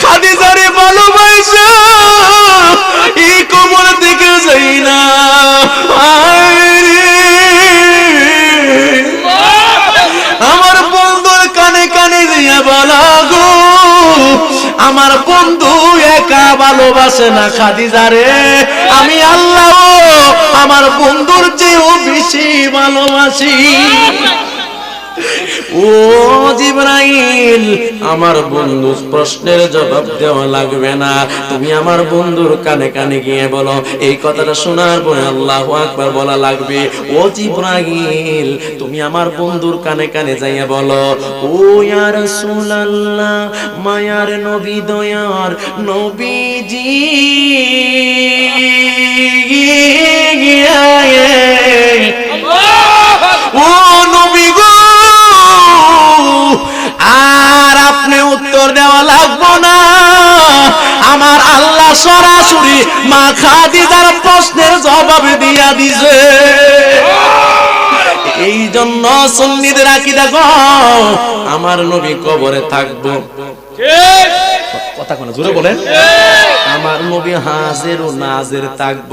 খাদিজারে ভালোবাসা এই কবর থেকে যাই না। আমার বন্ধুর কানে কানে দিয়া বলা গো। আমার বন্ধু একা ভালোবাসে না খাদিজারে। আমি আল্লাহ, আমার বন্ধুর চেয়েও বেশি ভালোবাসি। ও জিব্রাইল, আমার বন্ধু প্রশ্নের জবাব দেওয়া লাগবে না। তুমি আমার বন্ধুর কানে কানে গিয়ে বলো, এই কথাটা শোনার পরে আল্লাহ আকবার বলা লাগবে। ও জিব্রাইল, তুমি আমার বন্ধুর কানে কানে যাইয়া বলো, ও ইয়া রাসূলুল্লাহ, মায়ার নবী দয়ার নবীজি। সরাসরি মা খাদিজার প্রশ্নের জবাব দিয়া দিছে। এই জন্য সন্নিদের রাখি দেখো আমার নবী কবরে থাকব। কথা কোন, জোরে বলেন। আমার নবী ও থাকব।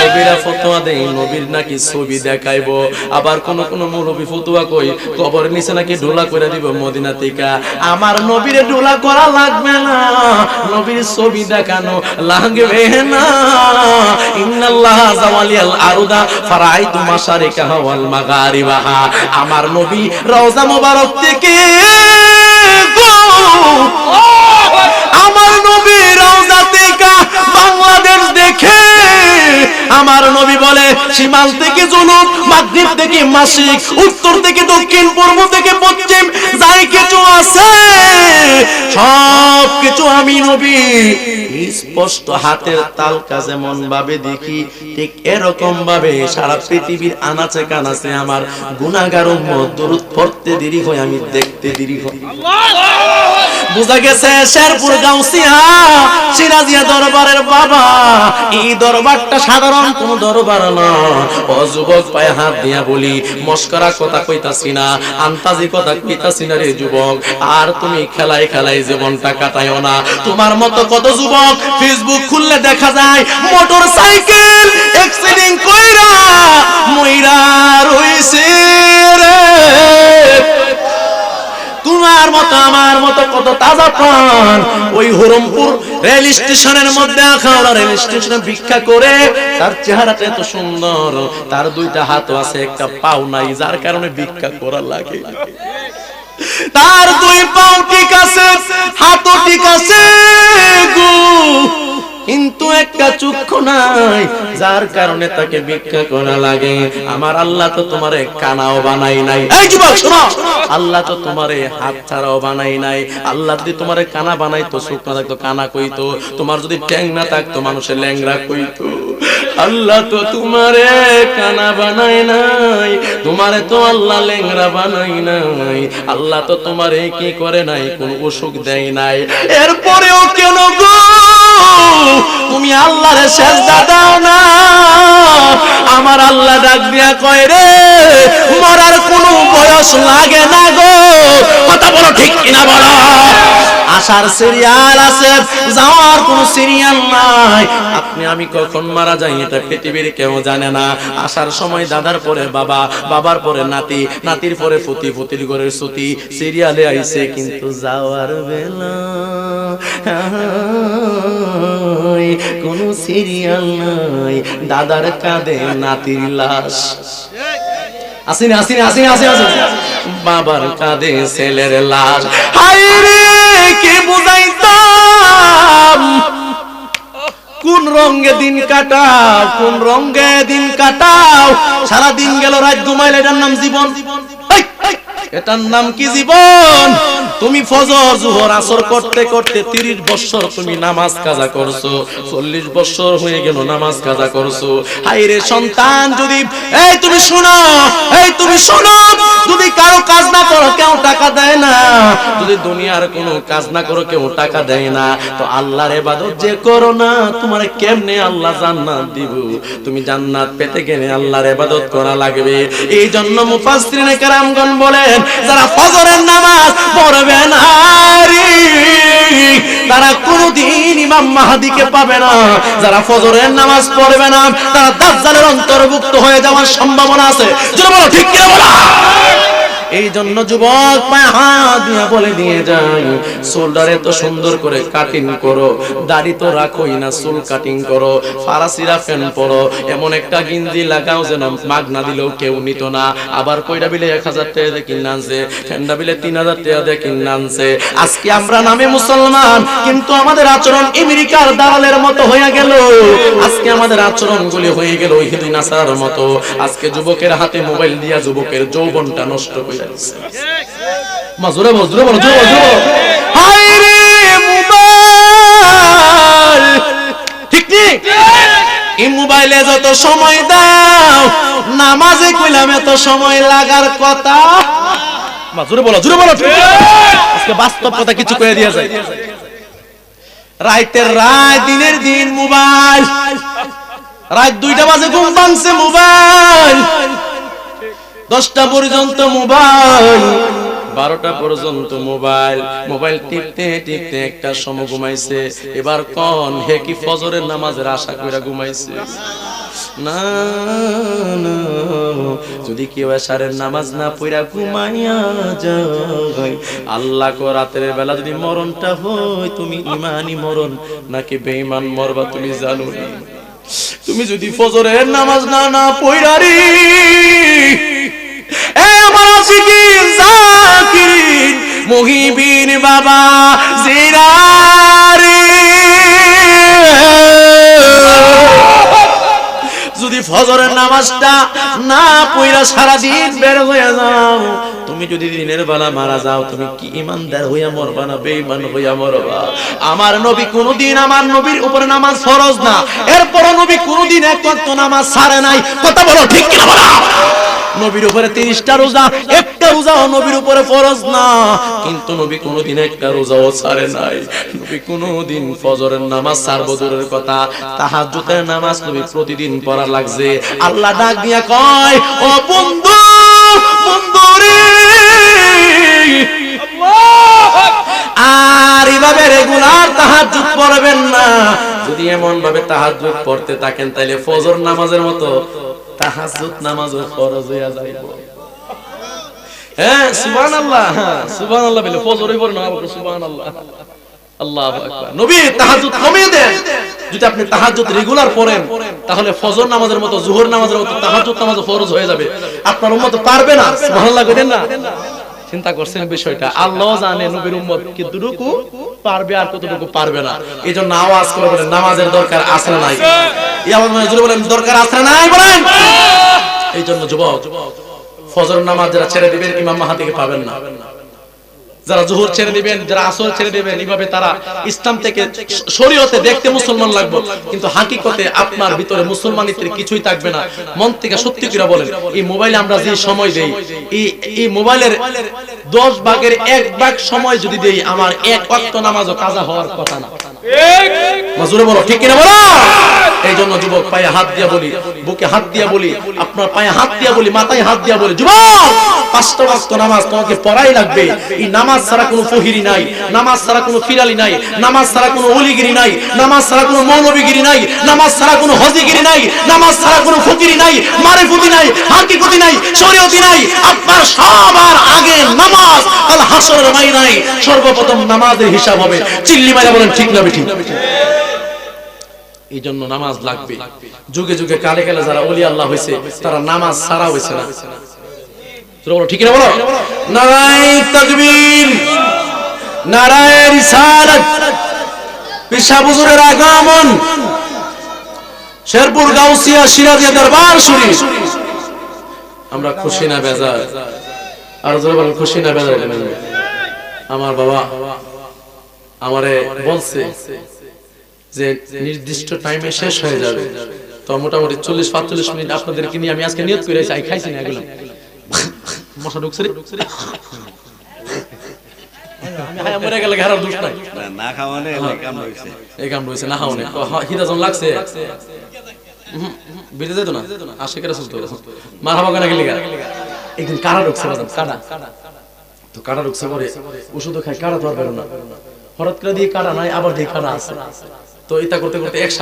নবীরা ফতোয়া নবীর নাকি ছবি দেখাইবো। আবার কোন কোন মৌলবী ফতোয়া কই কবর নিচে নাকি ঢোলা করে দিব মদিনা থেকে। আমার নবীরে ঢোলা করা লাগবে না, নবীর ছবি দেখানো লাগবে না। ইন্নাল্লাহ জাওয়ালিয়াল আরুদা, ফারাইতু মাশারিকাহা ওয়াল মাগারিবাহা আমার নবী রওজা মোবারক থেকে গো আমার নবী বলে সীমাল থেকে জুনুব মাগরিব থেকে মাসিক, উত্তর থেকে দক্ষিণ, পূর্ব থেকে পশ্চিম, যাই কিছু আছে সব কিছু আমি নবী। স্পষ্ট হাতের তালকা যেমন ভাবে দেখি, ঠিক এরকম ভাবে সারা পৃথিবীর আনাচে কানাচে আমার গুনাগার উম্মত দরুদ পড়তে দেরি হয়, আমি দেখতে দেরি হয়। বুঝা গেছে, শেরপুর গাউসিয়া, সিরাজিয়া দরবারের বাবা, এই দরবারটা সাধারণ কোন দরবার না। ও যুবক পায়ে হাত দিয়া বলি, মস্করা কথা কইতাছি না, আন্তাজি কথা কইতাছি না রে যুবক। আর তুমি খেলায় খেলায় জীবনটা কাটায়ও না। তোমার মতো কত যুবক ফেসবুক খুললে দেখা যায়, মোটর সাইকেল কইরা মইরা রইছে রে। তোমার মতো, আমার মতো কত তাজা প্রাণ। ওই হরমপুর রেল স্টেশনের মধ্যে আখাউড়া রেল স্টেশনে ভিক্ষা করে। তার চেহারাটা এত সুন্দর, তার দুইটা হাত আছে, একটা পাও নাই, যার কারণে ভিক্ষা করা লাগে। তার দুই পাও ঠিক আছে, হাতও ঠিক আছে, গো কিন্তু একটা চক্ষু নাই, যার কারণে তাকে ভিক্ষা করা লাগে। আমার আল্লাহ তো তোমারে কানাও বানাই নাই। আল্লাহ তো তোমারে হাত ছাড়াও বানাই নাই। আল্লাহ যদি তোমারে কানা বানাইতো চোখ না থাকতো, কানা কইতো, তোমার যদি ট্যাং না থাকতো, মানুষের ল্যাংরা কইতো। আল্লাহ তো তোমারে কানা বানাই নাই, তোমারে তো আল্লাহ লেংরা বানাই নাই। আল্লাহ তো তোমারে কি করে নাই, কোন অসুখ দেয় নাই। এরপরেও কেন গো? তুমি আল্লাহরে সেজদা দাও না। আমার আল্লাহ ডাক দিয়া কয় রে, মরার কোনো বয়স লাগে না গো। কথা বলো ঠিক কিনা বলো? আসার সিরিয়াল আছে, যাওয়ার কোন সিরিয়াল নাই। আপনি, আমি কখন মারা যাই এটা পৃথিবীর কেউ জানে না। আসার সময় দাদার পরে বাবা, বাবার পরে নাতি, নাতির পরে ফুতি ফুতির ঘরের সুতি, সিরিয়ালে আইছে কিন্তু যাওয়ার বেলা। কোন সিরিয়াল নাই। দাদার কাঁধে নাতির লাশ। আসিনি আসিনি আসিনি আসিনি আসিনি। বাবার কাঁধে ছেলের লাশ। হাই রে! কে বুঝাইতাম। কোন রঙে দিন কাটাও, কোন রঙে দিন কাটাও। সারা দিন গেল, রাত ঘুমাইলে এটার নাম জীবন। এটার নাম কি জীবন? তুমি ফজর, জুহর, আসর করতে করতে তিরিশ বছর তুমি নামাজ কাজা করছ। চল্লিশ বছর হয়ে গেল, নামাজ কাজা করছ। হাইরে সন্তান যদি এই তুমি শোনো, এই তুমি শোনো। যদি কারও কাজ না করো যদি দুনিয়ার কোনো কাজ না করো, কেউ টাকা দেয় না। তো আল্লাহর ইবাদত যে করো না, তোমার কেমনে আল্লাহ জান্নাত দিব? তুমি জান্নাত পেতে গেলে আল্লাহর ইবাদত করা লাগবে। এই জন্য মুফাসসিরিনে কেরামগণ বলেন, যারা ফজরের নামাজ পড়বে না তারা কোনোদিন ইমাম মাহাদিকে পাবে না। যারা ফজরের নামাজ পড়বে না, তারা দাজ্জালের অন্তর্ভুক্ত হয়ে যাওয়ার সম্ভাবনা আছে। যারা বলো, ঠিক কিনা বলা? এই জন্য যুবক, পায়ে হাত দিয়ে বলে দিয়ে যাই। চুলটার এত সুন্দর করে কাটিং করো, দাড়ি তো রাখোই না, চুল কাটিং করো, ফারাসিরা ফ্যান পরো, এমন একটা গিঞ্জি লাগাও যেন মাগ না দিলেও কেউ নিত না। আবার কইটা বিলে এক হাজার টাকা দিয়ে কিনে আনছে, ফ্যানটা বিলে তিন হাজার টাকা দিয়ে কিনে আনছে। আজকে আমরা নামে মুসলমান, কিন্তু আমাদের আচরণ আমেরিকার দালালের মতো হয়ে গেল। আজকে আমাদের আচরণ গুলি হয়ে গেল হিন্দু নাসার মতো। আজকে যুবকের হাতে মোবাইল দিয়া যুবকের যৌবনটা নষ্ট করে দিচ্ছে মা, জোরে বল জোরে বল হায় রে মোবাইল। ঠিক ঠিক এই মোবাইলে যত সময় দাও, নামাজে কইলাম এত সময় লাগার কথা। জোরে বলো জোরে বলো আজকে বাস্তব কিছু কয়ে দিয়া যায়। রাইতের রাত দিনের দিন মোবাইল। রাত দুইটা বাজে, ঘুম ভাঙছে মোবাইল। দশটা পর্যন্ত মোবাইল, বারোটা পর্যন্ত মোবাইল। মোবাইল টিপতে টিপতে একটা সময় ঘুমাইছে। এবার কন, হে কি ফজরের নামাজের আশা করে ঘুমাইছে? না যদি কেউ এসারের নামাজ না পড়া ঘুমাইয়া যায়, আল্লাহ কো রাতের বেলা যদি মরণটা হয়, তুমি ইমানি মরণ, নাকি বেঈমান মরবা তুমি জানো না? তুমি যদি ফজরের নামাজ না না পড়ারি জাকিরিন মুহিবিন বাবা জিরারি যদি ফজরের নামাজটা না পইরা সারা দিন বের হয়ে যাও তুমি যদি দিনের বেলা মারা যাও, তুমি কি ইমানদার হইয়া মরবা না? বেঈমান হইয়া মরবা। আমার নবী কোনদিন আমার নবীর উপরে নামাজ ফরজ না। এরপর নবী কোনদিন এক ওয়াক্ত নামাজ ছাড়ে নাই। কথা বলো ঠিক কিনা বলো? নবীর উপরে তিরিশটা রোজা, একটা রোজাও নবীর উপরে ফরজ না। কিন্তু নবী কোনোদিন একটা রোজাও ছাড়ে নাই। নবী কোনোদিন ফজরের নামাজ দূরের কথা। তাহাজ্জুদের নামাজ নবী প্রতিদিন পড়া লাগছে। আল্লাহ ডাক দিয়া কয়, ও বন্ধু আর রেগুলার পড়বেন না। যদি এমন ভাবে পড়তে থাকেন তাহলে ফজর নামাজের মতো তাহাজ্জুদ ফরজ হইয়া যাইব। হ্যাঁ হ্যাঁ নামাজের মতো মতো তাহাজ্জুদ নামাজ ফরজ হয়ে যাবে। আপনার উম্মত পারবে না না? চিন্তা করছেন বিষয়টা। আল্লাহ জানে নবীর উম্মত কতটুকু পারবে আর কতটুকু পারবে না। এই জন্য আওয়াজ করে বলেন নামাজের দরকার আছে না নাই? এই আওয়াজ মানে জোরে বলেন দরকার আছে না নাই? বলেন! এই জন্য যুবক ফজর নামাজ যারা ছেড়ে দিবেন ইমাম মাহাদিকে পাবেন না। যারা জোহর ছেড়ে দিবেন যারা আসর ছেড়ে দিবেন এইভাবে তারা ইসলাম থেকে শরীয়তে দেখতে মুসলমান লাগবে। কিন্তু হাকিকতে আপনার ভিতরে মুসলমানিত্বের কিছুই থাকবে না। মন থেকে সত্যি করে বলেন এই মোবাইলে আমরা যে সময় দেই এই এই মোবাইলের 10 ভাগের এক ভাগ সময় যদি দেই আমার এক ওয়াক্ত নামাজও কাজা হওয়ার কথা না। মাজুরে বলো ঠিক কিনা বলো? এই জন্য যুবক, পায়ে হাত দিয়া বলি, বুকে হাত দিয়া বলি, আপনার পায়ে হাত দিয়া বলি, মাথায় হাত দিয়া বলি, যুবক, পাঁচটা নামাজ তোমাকে পড়াই লাগবে। এই নামাজ ছাড়া কোনো ফহিরি নাই, নামাজ ছাড়া কোনো ফিরালি নাই, নামাজ ছাড়া কোনো অলিগিরি নাই, নামাজ ছাড়া কোনো মৌলবীগিরি নাই, নামাজ ছাড়া কোনো হজিগিরি নাই, নামাজ ছাড়া কোনো ফকিরি নাই নাই নাই, শরীয়তি নাই, আপনার সবার আগে নামাজ, আল মাই নাই সর্বপ্রথম নামাজের হিসাব হবে। চিল্লি মাইরা বলেন, ঠিক না বেঠিক? এই জন্য নামাজ লাগবে। যুগে যুগে কালে কালে যারা অলি আল্লাহ হয়েছে, তারা নামাজ ছাড়া হয়েছে না। ঠিক না বলো? নারায় তাকবীর পেশা বুজুরের আগমন। শেরপুর, গাউসিয়া, সিরাজিয়া দরবার শরীফ। আমরা খুশি না বেজার? আর জোরে বলেন, খুশি না বেজার? আমার বাবা আমারে বলছে যে নির্দিষ্ট টাইমে শেষ হয়ে যাবে। তো মোটামুটি চল্লিশ পাঁচচল্লিশ মিনিট আপনাদেরকে নিয়ে আমি আজকে নিয়ত করে চাই খাইছি না এগুলো। মশা ঢুকছে? আমি হায়া ঢুকছে তো পরে। ওষুধ আর না। হঠাৎ করে দিয়ে কাটা নাই আবার দিয়ে কাটা আছে। তো এটা করতে করতে এক